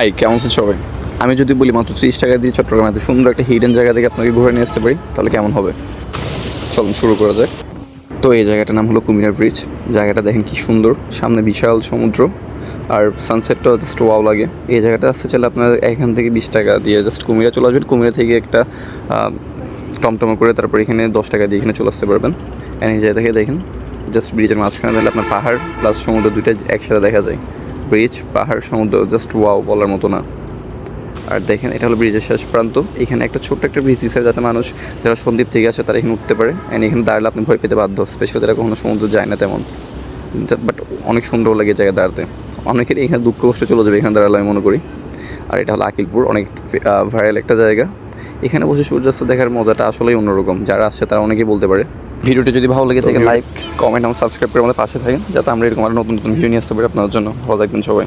High, কেমন আছেন সবাই? আমি যদি বলি মাত্র ত্রিশ টাকা দিয়ে চট্টগ্রামে এত সুন্দর একটা হিডেন জায়গা থেকে আপনাকে ঘুরে নিয়ে আসতে পারি, তাহলে কেমন হবে? চলুন শুরু করা যাক। তো এই জায়গাটার নাম হলো কুমিরা ব্রিজ জায়গাটা দেখেন কি সুন্দর, সামনে বিশাল সমুদ্র, আর সানসেটটা জাস্ট ওয়াও লাগে। এই জায়গাটা আসতে চাইলে আপনার এখান থেকে বিশ টাকা দিয়ে জাস্ট কুমিরা চলে আসবেন। কুমিরা থেকে একটা টমটম করে তারপর এখানে দশ টাকা দিয়ে এখানে চলে আসতে পারবেন। এই জায়গা থেকে দেখেন জাস্ট ব্রিজের মাঝখানে তাহলে আপনার পাহাড় প্লাস সমুদ্র দুইটা একসাথে দেখা যায়। ব্রিজ পাহাড়, সমুদ্র জাস্ট ওয়াও বলার মতো না। আর দেখেন, এটা হলো ব্রিজের শেষ প্রান্ত। এখানে একটা ছোট্ট একটা ব্রিজ দিচ্ছে যাতে মানুষ, যারা সন্দ্বীপ থেকে আসে, তারা এখানে উঠতে পারে। অ্যান্ড এখানে দাঁড়ালে আপনি ভয় পেতে বাধ্য স্পেশালি যারা কখনো সমুদ্র যায় না তেমন। বাট অনেক সুন্দর লাগে জায়গা দাঁড়াতে। অনেকের এখানে দুঃখ কষ্ট চলে যাবে, এখানে দাঁড়ালে আমি মনে করি। আর এটা হলো আকিলপুর, অনেক ভাইরাল একটা জায়গা। এখানে বসে সূর্যাস্ত দেখার মজাটা আসলেই অন্যরকম। যারা আসছে, তারা অনেকেই বলতে পারে। ভিডিওটি যদি ভালো লাগে থাকে লাইক কমেন্ট এবং সাবস্ক্রাইব করে আমাদের পাশে থাকেন যাতে আমরা এরকম আরও নতুন নতুন ভিডিও নিয়ে আসতে পারি আপনাদের জন্য। ভালো থাকবেন সবাই।